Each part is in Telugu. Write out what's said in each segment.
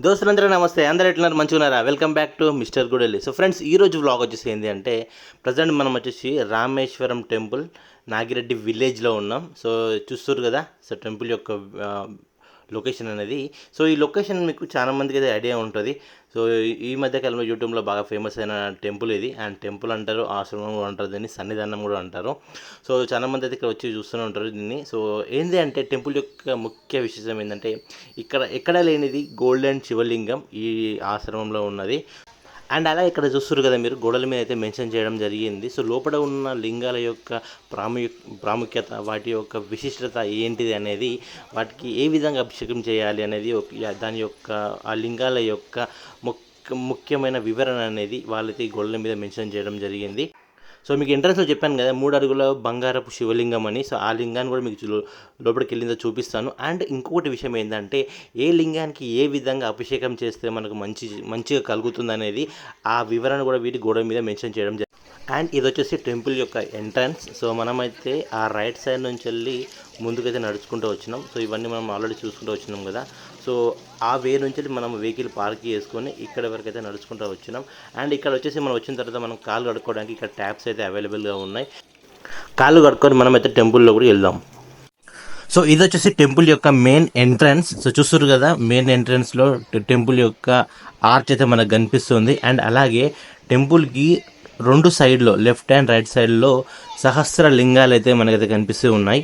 దోస్తులందరూ నమస్తే అందరూ ఎట్లున్నారు? మంచిగా ఉన్నారా welcome back to mister Gudelli so friends ఈ రోజు వ్లాగ్ వచ్చేసి ఏంటి అంటే ప్రజెంట్ మనం వచ్చేసి రామేశ్వరం టెంపుల్ నాగిరెడ్డి విలేజ్లో ఉన్నాం. సో చూస్తారు కదా? సో టెంపుల్ యొక్క లొకేషన్ అనేది. సో ఈ లొకేషన్ మీకు చాలా మందికి అయితే ఐడియా ఉంటుంది. సో ఈ మధ్యకాలంలో యూట్యూబ్లో బాగా ఫేమస్ అయిన టెంపుల్ ఇది. అండ్ టెంపుల్ అంటారు ఆశ్రమం కూడా అంటారు దీన్ని సన్నిధానం కూడా అంటారు. సో చాలా మంది అయితే ఇక్కడ వచ్చి చూస్తూనే ఉంటారు దీన్ని. సో ఏంటి అంటే టెంపుల్ యొక్క ముఖ్య విశేషం ఏంటంటే ఇక్కడ ఎక్కడ లేనిది గోల్డెన్ శివలింగం ఈ ఆశ్రమంలో ఉన్నది. అండ్ అలా ఇక్కడ చూస్తారు కదా మీరు గోడల మీద అయితే మెన్షన్ చేయడం జరిగింది. సో లోపల ఉన్న లింగాల యొక్క ప్రాము ప్రాముఖ్యత వాటి యొక్క విశిష్టత ఏంటిది అనేది వాటికి ఏ విధంగా అభిషేకం చేయాలి అనేది ఒక దాని యొక్క ఆ లింగాల యొక్క ముఖ్యమైన వివరణ అనేది వాళ్ళైతే గోడల మీద మెన్షన్ చేయడం జరిగింది. సో మీకు ఎంట్రన్స్లో చెప్పాను కదా మూడు అడుగుల బంగారపు శివలింగం అని. సో ఆ లింగాన్ని కూడా మీకు లోపలికి వెళ్ళిందో చూపిస్తాను. అండ్ ఇంకొకటి విషయం ఏంటంటే ఏ లింగానికి ఏ విధంగా అభిషేకం చేస్తే మనకు మంచి మంచిగా కలుగుతుంది అనేది ఆ వివరణ కూడా వీటి గోడ మీద మెన్షన్ చేయడం అండ్ ఇది వచ్చేసి టెంపుల్ యొక్క ఎంట్రన్స్ సో మనమైతే ఆ రైట్ సైడ్ నుంచి వెళ్ళి ముందుకైతే నడుచుకుంటూ వచ్చినాం. సో ఇవన్నీ మనం ఆల్రెడీ చూసుకుంటూ వచ్చినాం కదా. సో ఆ వే నుంచి మనం వెహికల్ పార్క్ చేసుకొని ఇక్కడ వరకు అయితే నడుచుకుంటూ వచ్చినాం. అండ్ ఇక్కడ వచ్చేసి మనం వచ్చిన తర్వాత మనం కాలు కడుక్కోవడానికి ఇక్కడ ట్యాప్స్ అయితే అవైలబుల్గా ఉన్నాయి. కాళ్ళు కడుక్కొని మనం అయితే టెంపుల్లో కూడా వెళ్దాం. సో ఇది వచ్చేసి టెంపుల్ యొక్క మెయిన్ ఎంట్రన్స్. సో చూస్తారు కదా మెయిన్ ఎంట్రన్స్లో టెంపుల్ యొక్క ఆర్చ్ అయితే మనకు కనిపిస్తుంది. అండ్ అలాగే టెంపుల్కి రెండు సైడ్లో లెఫ్ట్ అండ్ రైట్ సైడ్లో సహస్ర లింగాలు అయితే మనకైతే కనిపిస్తూ ఉన్నాయి.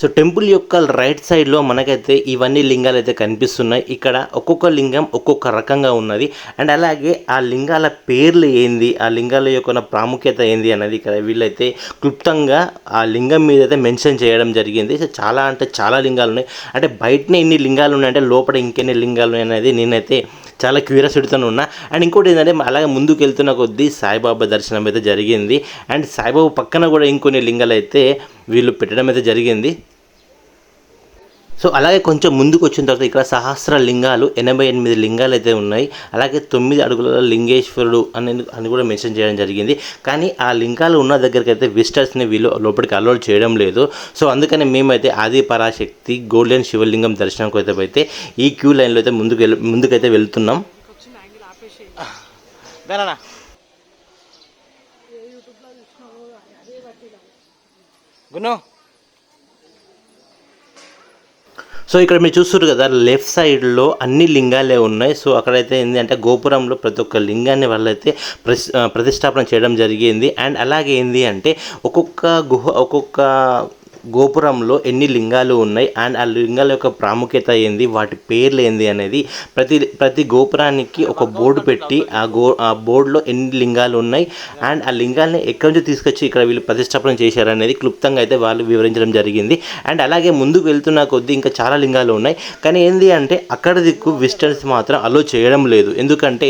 సో టెంపుల్ యొక్క రైట్ సైడ్లో మనకైతే ఇవన్నీ లింగాలు అయితే కనిపిస్తున్నాయి. ఇక్కడ ఒక్కొక్క లింగం ఒక్కొక్క రకంగా ఉన్నది. అండ్ అలాగే ఆ లింగాల పేర్లు ఏంది? ఆ లింగాల యొక్క ప్రాముఖ్యత ఏంది అనేది ఇక్కడ వీళ్ళైతే క్లుప్తంగా ఆ లింగం మీద అయితే మెన్షన్ చేయడం జరిగింది. సో చాలా అంటే చాలా లింగాలు ఉన్నాయి. అంటే బయటనే ఇన్ని లింగాలు ఉన్నాయంటే లోపల ఇంకెన్ని లింగాలు ఉన్నాయి అనేది నేనైతే చాలా క్యూరియాసిటీతో ఉన్నా. అండ్ ఇంకోటి ఏంటంటే అలాగే ముందుకు వెళ్తున్న కొద్దీ సాయిబాబా దర్శనం అయితే జరిగింది. అండ్ సాయిబాబా పక్కన కూడా ఇంకొన్ని లింగాలు అయితే వీళ్ళు పెట్టడం అయితే జరిగింది. సో అలాగే కొంచెం ముందుకు వచ్చిన తర్వాత ఇక్కడ సహస్ర లింగాలు ఎనభై ఎనిమిది లింగాలు అయితే ఉన్నాయి. అలాగే తొమ్మిది అడుగుల లింగేశ్వరుడు అని అని కూడా మెన్షన్ చేయడం జరిగింది. కానీ ఆ లింగాలు ఉన్న దగ్గరికి అయితే విజిటర్స్ని వీళ్ళు లోపలికి అలౌడ్ చేయడం లేదు. సో అందుకని మేమైతే ఆది పరాశక్తి గోల్డెన్ శివలింగం దర్శనంకి అయితే అయితే ఈ క్యూ లైన్లో అయితే ముందుకు వెళ్ళి ముందుకైతే వెళ్తున్నాం. బేనా సో ఇక్కడ మీరు చూస్తారు కదా లెఫ్ట్ సైడ్లో అన్ని లింగాలే ఉన్నాయి. సో అక్కడైతే ఏంటి అంటే గోపురంలో ప్రతి ఒక్క లింగాన్ని వాళ్ళైతే ప్రతి ప్రతిష్టాపన చేయడం జరిగింది. అండ్ అలాగే ఏంది అంటే ఒక్కొక్క గుహ ఒక్కొక్క గోపురంలో ఎన్ని లింగాలు ఉన్నాయి? అండ్ ఆ లింగాల యొక్క ప్రాముఖ్యత ఏంది? వాటి పేర్లు ఏంది అనేది ప్రతి ప్రతి గోపురానికి ఒక బోర్డు పెట్టి ఆ గో ఆ బోర్డులో ఎన్ని లింగాలు ఉన్నాయి? అండ్ ఆ లింగాల్ని ఎక్కడి నుంచి తీసుకొచ్చి ఇక్కడ వీళ్ళు ప్రతిష్టాపన చేశారనేది క్లుప్తంగా అయితే వాళ్ళు వివరించడం జరిగింది. అండ్ అలాగే ముందుకు వెళ్తున్న కొద్దీ ఇంకా చాలా లింగాలు ఉన్నాయి. కానీ ఏంది అంటే అక్కడ దిక్కు విజిటర్స్ మాత్రం అలో చేయడం లేదు. ఎందుకంటే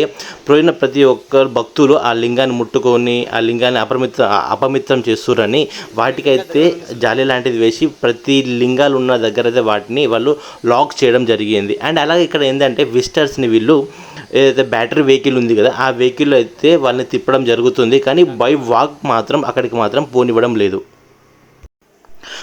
పోయిన ప్రతి ఒక్క భక్తులు ఆ లింగాన్ని ముట్టుకొని ఆ లింగాన్ని అపమిత్ర అపమిత్రం చేస్తురని వాటికైతే జాలి లాంటి లాంటిది వేసి ప్రతి లింగాలు ఉన్న దగ్గర అయితే వాటిని వాళ్ళు లాక్ చేయడం జరిగింది. అండ్ అలాగే ఇక్కడ ఏంటంటే విజిటర్స్ని వీళ్ళు ఏదైతే బ్యాటరీ వెహికల్ ఉంది కదా ఆ వెహికల్ అయితే వాళ్ళని తిప్పడం జరుగుతుంది. కానీ బై వాక్ మాత్రం అక్కడికి మాత్రం పోనివ్వడం లేదు.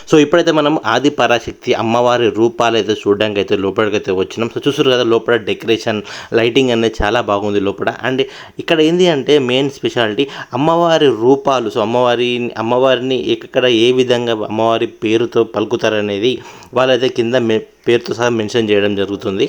సో ఇప్పుడైతే మనం ఆది పరాశక్తి అమ్మవారి రూపాలు అయితే చూడడానికి అయితే లోపలికైతే వచ్చినాం. సో చూసారు కదా లోపల డెకరేషన్ లైటింగ్ అనేది చాలా బాగుంది లోపల. అండ్ ఇక్కడ ఏంది అంటే మెయిన్ స్పెషాలిటీ అమ్మవారి రూపాలు. సో అమ్మవారి అమ్మవారిని ఎక్కడ ఏ విధంగా అమ్మవారి పేరుతో పలుకుతారనేది వాళ్ళైతే కింద మె పేరుతో సహా మెన్షన్ చేయడం జరుగుతుంది.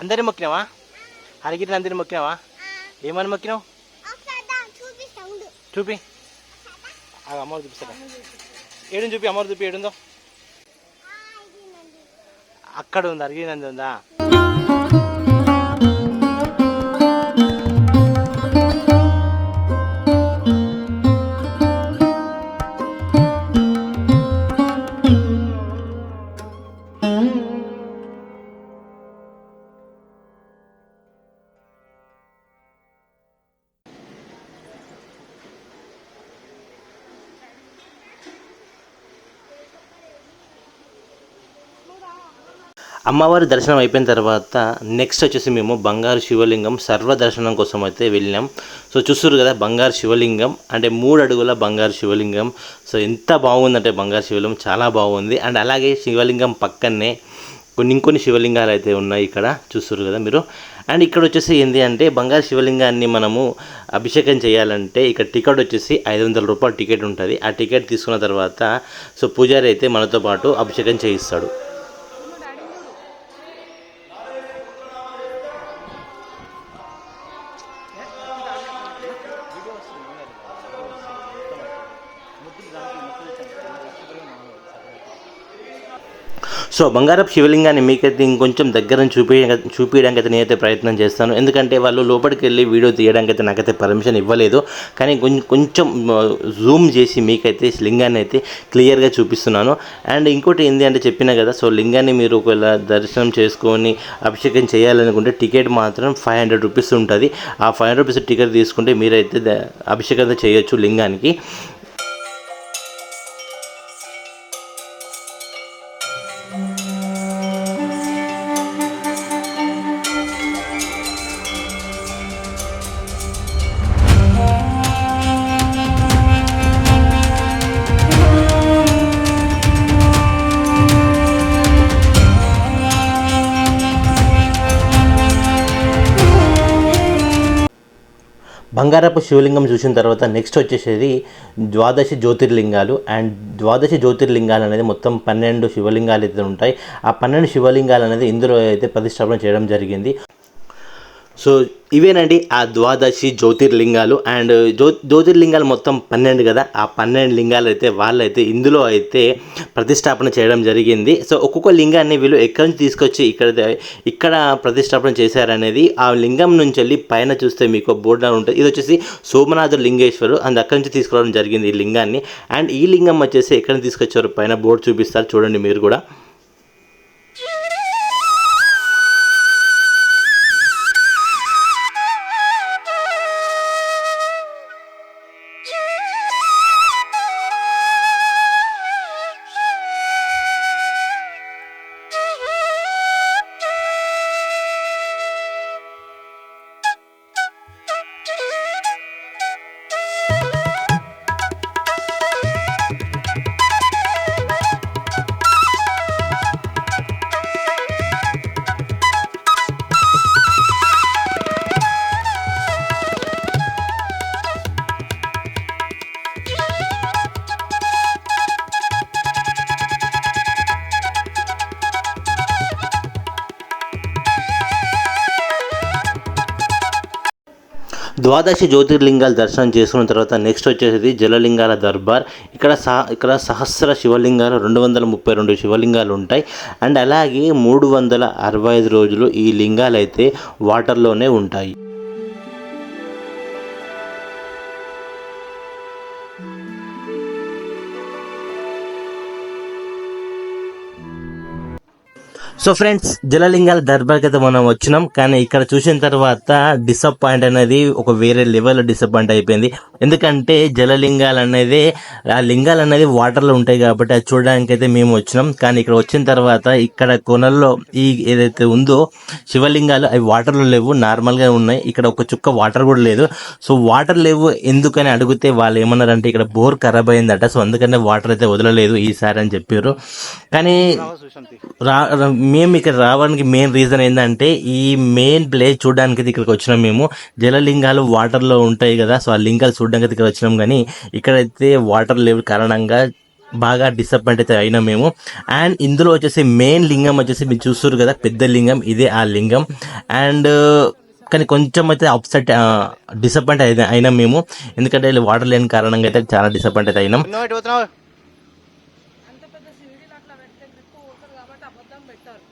అందరి మొక్కినావా? హరిగిరి అందరి మొక్కినావా? ఏమని మొక్కినావు? చూపి అమ్మవారు చూపిస్తారా? ఏడుని చూపి అమ్మవారు చూపి ఏడుందో? అక్కడ ఉంది అరిగినంది ఉందా? అమ్మవారి దర్శనం అయిపోయిన తర్వాత నెక్స్ట్ వచ్చేసి మేము బంగారు శివలింగం సర్వ దర్శనం కోసం అయితే వెళ్ళినాం. సో చూస్తారు కదా బంగారు శివలింగం అంటే మూడు అడుగుల బంగారు శివలింగం. సో ఎంత బాగుందంటే బంగారు శివలింగం చాలా బాగుంది. అండ్ అలాగే శివలింగం పక్కనే కొన్ని ఇంకొన్ని శివలింగాలు అయితే ఉన్నాయి ఇక్కడ చూస్తారు కదా మీరు. అండ్ ఇక్కడ వచ్చేసి ఏంటి అంటే బంగారు శివలింగాన్ని మనము అభిషేకం చేయాలంటే ఇక్కడ టికెట్ వచ్చేసి ఐదు వందల రూపాయల టికెట్ ఉంటుంది. ఆ టికెట్ తీసుకున్న తర్వాత సో పూజారి అయితే మనతో పాటు అభిషేకం చేయిస్తాడు. సో బంగారపు శివలింగాన్ని మీకైతే ఇంకొంచెం దగ్గర చూపి చూపించడానికి అయితే నేనైతే ప్రయత్నం చేస్తాను. ఎందుకంటే వాళ్ళు లోపలికి వెళ్ళి వీడియో తీయడానికి అయితే నాకైతే పర్మిషన్ ఇవ్వలేదు. కానీ కొంచెం కొంచెం జూమ్ చేసి మీకైతే లింగాన్ని అయితే క్లియర్గా చూపిస్తున్నాను. అండ్ ఇంకోటి ఏంటి అంటే చెప్పిన కదా సో లింగాన్ని మీరు ఒకవేళ దర్శనం చేసుకొని అభిషేకం చేయాలనుకుంటే టికెట్ మాత్రం ఫైవ్ హండ్రెడ్ రూపీస్ ఉంటుంది. ఆ ఫైవ్ హండ్రెడ్ రూపీస్ టికెట్ తీసుకుంటే మీరైతే ద- అభిషేకం చేయొచ్చు లింగానికి. బంగారపు శివలింగం చూసిన తర్వాత నెక్స్ట్ వచ్చేసేది ద్వాదశి జ్యోతిర్లింగాలు. అండ్ ద్వాదశి జ్యోతిర్లింగాలు అనేది మొత్తం పన్నెండు శివలింగాలు అయితే ఉంటాయి. ఆ పన్నెండు శివలింగాలు అనేది ఇందులో అయితే ప్రతిష్టాపన చేయడం జరిగింది. సో ఇవేనండి ఆ ద్వాదశి జ్యోతిర్లింగాలు అండ్ జ్యో జ్యోతిర్లింగాలు మొత్తం పన్నెండు కదా. ఆ పన్నెండు లింగాలు అయితే వాళ్ళైతే ఇందులో అయితే ప్రతిష్టాపన చేయడం జరిగింది. సో ఒక్కొక్క లింగాన్ని వీళ్ళు ఎక్కడి నుంచి తీసుకొచ్చి ఇక్కడ ఇక్కడ ప్రతిష్టాపన చేశారనేది ఆ లింగం నుంచి వెళ్ళి పైన చూస్తే మీకు బోర్డు ఉంటుంది. ఇది వచ్చేసి సోమనాథ లింగేశ్వరు అండ్ అక్కడి నుంచి తీసుకురావడం జరిగింది ఈ లింగాన్ని. అండ్ ఈ లింగం వచ్చేసి ఎక్కడ నుంచి తీసుకొచ్చారు పైన బోర్డు చూపిస్తారు. చూడండి మీరు కూడా. ద్వాదశి జ్యోతిర్లింగాలు దర్శనం చేసుకున్న తర్వాత నెక్స్ట్ వచ్చేసి జలలింగాల దర్బార్. ఇక్కడ సహ ఇక్కడ సహస్ర శివలింగాలు రెండు వందల ముప్పై రెండు శివలింగాలు ఉంటాయి. అండ్ అలాగే మూడు వందల అరవై ఐదు రోజులు ఈ లింగాలు అయితే వాటర్లోనే ఉంటాయి. సో ఫ్రెండ్స్ జలలింగాల దర్బార్కి మనం వచ్చినాం. కానీ ఇక్కడ చూసిన తర్వాత డిసప్పాయింట్ అనేది ఒక వేరే లెవెల్లో డిసప్పాయింట్ అయిపోయింది. ఎందుకంటే జలలింగాలు అనేది ఆ లింగాలు అనేది వాటర్లో ఉంటాయి కాబట్టి అది చూడడానికి అయితే మేము వచ్చినాం. కానీ ఇక్కడ వచ్చిన తర్వాత ఇక్కడ కొనల్లో ఈ ఏదైతే ఉందో శివలింగాలు అవి వాటర్లో లేవు నార్మల్గా ఉన్నాయి. ఇక్కడ ఒక చుక్క వాటర్ కూడా లేదు. సో వాటర్ లేవు ఎందుకని అడిగితే వాళ్ళు ఏమన్నారంటే ఇక్కడ బోర్ ఖరాబ్ అయిందట. సో అందుకనే వాటర్ అయితే వదలలేదు ఈసారి అని చెప్పారు. కానీ రా- మేము ఇక్కడ రావడానికి మెయిన్ రీజన్ ఏంటంటే ఈ మెయిన్ ప్లేస్ చూడడానికి అయితే ఇక్కడికి వచ్చినాం మేము. జలలింగాలు వాటర్లో ఉంటాయి కదా సో ఆ లింగాలు చూడడానికి ఇక్కడ వచ్చినాం. కానీ ఇక్కడైతే వాటర్ లేవు కారణంగా బాగా డిసప్పాయింట్ అయితే అయినాం మేము. అండ్ ఇందులో వచ్చేసి మెయిన్ లింగం వచ్చేసి మీరు చూస్తారు కదా పెద్ద లింగం ఇదే ఆ లింగం. అండ్ కానీ కొంచెం అయితే అప్సెట్ డిసప్పాయింట్ అయినా అయినాం మేము. ఎందుకంటే వాటర్ లేని కారణంగా అయితే చాలా డిసప్పాయింట్ అయితే అయినాం అంత పెద్ద సివిడీలు అట్లా పెడితే గ్రిప్ పోతుంది కాబట్టి అబద్ధం పెట్టారు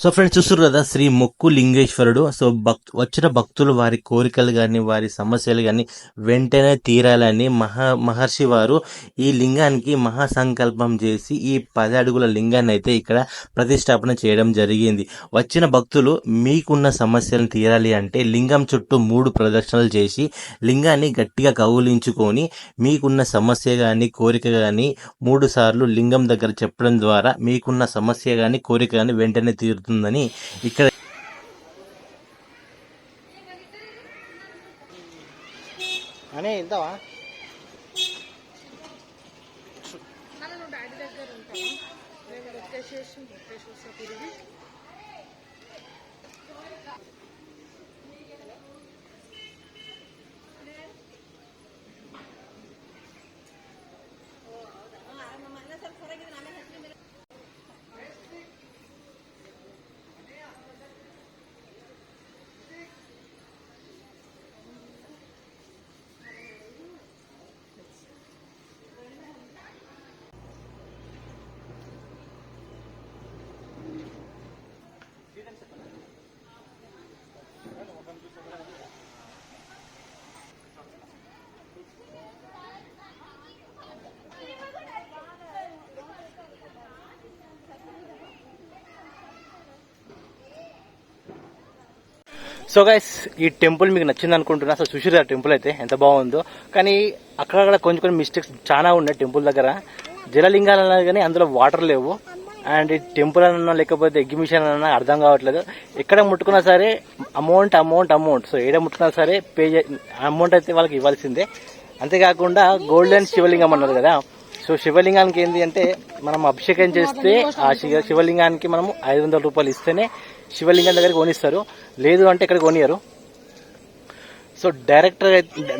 సో ఫ్రెండ్స్ చూస్తారు కదా శ్రీ మొక్కు లింగేశ్వరుడు. సో భక్ వచ్చిన భక్తులు వారి కోరికలు కానీ వారి సమస్యలు కానీ వెంటనే తీరాలని మహా మహర్షి వారు ఈ లింగానికి మహాసంకల్పం చేసి ఈ పది అడుగుల లింగాన్ని అయితే ఇక్కడ ప్రతిష్టాపన చేయడం జరిగింది. వచ్చిన భక్తులు మీకున్న సమస్యలను తీరాలి అంటే లింగం చుట్టూ మూడు ప్రదక్షిణలు చేసి లింగాన్ని గట్టిగా కౌలించుకొని మీకున్న సమస్య కానీ కోరిక కానీ మూడు సార్లు లింగం దగ్గర చెప్పడం ద్వారా మీకున్న సమస్య కానీ కోరిక కానీ వెంటనే తీరుతుందని ఇక్కడ అని నువ్వు డాడీ దగ్గర ఉంటావా? సో గైస్ ఈ టెంపుల్ మీకు నచ్చింది అనుకుంటున్నా. సో చూసిరు ఆ టెంపుల్ అయితే ఎంత బాగుందో. కానీ అక్కడక్కడ కొంచెం కొన్ని మిస్టేక్స్ చాలా ఉన్నాయి టెంపుల్ దగ్గర. జలలింగాలు అన్నా కానీ అందులో వాటర్ లేవు. అండ్ ఈ టెంపుల్ అన్నా లేకపోతే ఎగ్జిబిషన్ అన్నా అర్థం కావట్లేదు. ఎక్కడ ముట్టుకున్నా సరే అమౌంట్ అమౌంట్ అమౌంట్ సో ఏడ ముట్టుకున్నా సరే పే అమౌంట్ అయితే వాళ్ళకి ఇవ్వాల్సిందే. అంతేకాకుండా గోల్డెన్ శివలింగం అన్నారు కదా. సో శివలింగానికి ఏంటి అంటే మనం అభిషేకం చేస్తే ఆ శివలింగానికి మనము ఐదు వందల రూపాయలు ఇస్తేనే శివలింగం దగ్గరికి కొనిస్తారు. లేదు అంటే ఇక్కడ కొనియరు. సో డైరెక్ట్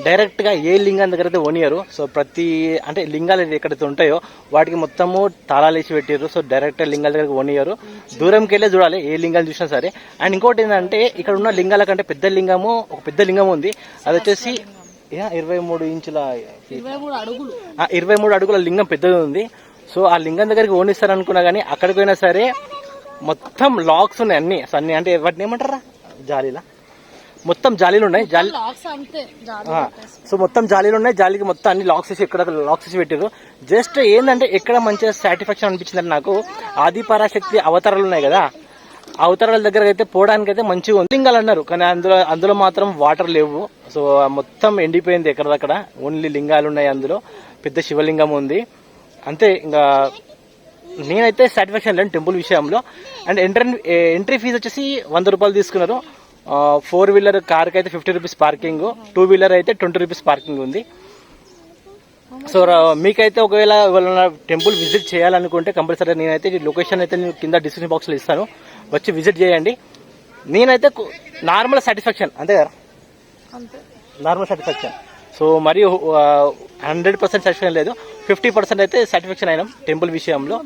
డైరెక్ట్గా ఏ లింగం దగ్గర అయితే కొనియరు సో ప్రతి అంటే లింగాలు ఎక్కడైతే ఉంటాయో వాటికి మొత్తము తాళాలు వేసి పెట్టారు సో డైరెక్ట్ లింగాల దగ్గర కొనియరు. దూరంకి వెళ్ళే చూడాలి ఏ లింగాలు చూసినా సరే. అండ్ ఇంకోటి ఏంటంటే ఇక్కడ ఉన్న లింగాల కంటే పెద్ద లింగము ఒక పెద్ద లింగం ఉంది. అది వచ్చేసి ఇరవై మూడు ఇంచుల ఇరవై మూడు అడుగులు. ఆ ఇరవై మూడు అడుగుల లింగం పెద్దది ఉంది. సో ఆ లింగం దగ్గరికి ఓనిస్తారు అనుకున్నా కానీ అక్కడికి పోయినా సరే మొత్తం లాక్స్ ఉన్నాయి అన్ని. సో అన్ని అంటే వాటిని ఏమంటారా? జాలీలా? మొత్తం జాలీలు ఉన్నాయి. జాలి సో మొత్తం జాలీలు ఉన్నాయి. జాలీకి మొత్తం అన్ని లాక్స్ వేసి ఇక్కడ లాక్స్ వేసి పెట్టారు జస్ట్ ఏంటంటే ఎక్కడ మంచిగా సాటిస్ఫాక్షన్ అనిపించింది నాకు ఆది పరాశక్తి అవతారాలు ఉన్నాయి కదా. అవతారాల దగ్గర అయితే పోవడానికి అయితే మంచిగా ఉంది. లింగాలు అన్నారు. కానీ అందులో అందులో మాత్రం వాటర్ లేవు. సో మొత్తం ఎండిపోయింది ఎక్కడదక్కడ. ఓన్లీ లింగాలు ఉన్నాయి అందులో. పెద్ద శివలింగం ఉంది. అంతే ఇంకా నేనైతే సాటిస్ఫాక్షన్ లేను టెంపుల్ విషయంలో. అండ్ ఎంట్రీ ఎంట్రీ ఫీజు వచ్చేసి వంద రూపాయలు తీసుకున్నారు. ఫోర్ వీలర్ కార్కి అయితే fifty rupees parking two wheeler అయితే ట్వంటీ రూపీస్ పార్కింగ్ ఉంది. సో మీకైతే ఒకవేళ టెంపుల్ విజిట్ చేయాలనుకుంటే కంపల్సరీ నేనైతే లొకేషన్ అయితే నేను కింద డిస్క్రిప్షన్ బాక్స్లో ఇస్తాను. వచ్చి విజిట్ చేయండి. నేనైతే నార్మల్ సాటిస్ఫాక్షన్ అంతే కదా? అంతే. నార్మల్ సాటిస్ఫాక్షన్ సో మరియు హండ్రెడ్ పర్సెంట్ సాటిస్ఫాక్షన్ లేదు. ఫిఫ్టీ పర్సెంట్ అయితే సాటిస్ఫాక్షన్ అయినాం టెంపుల్ విషయంలో.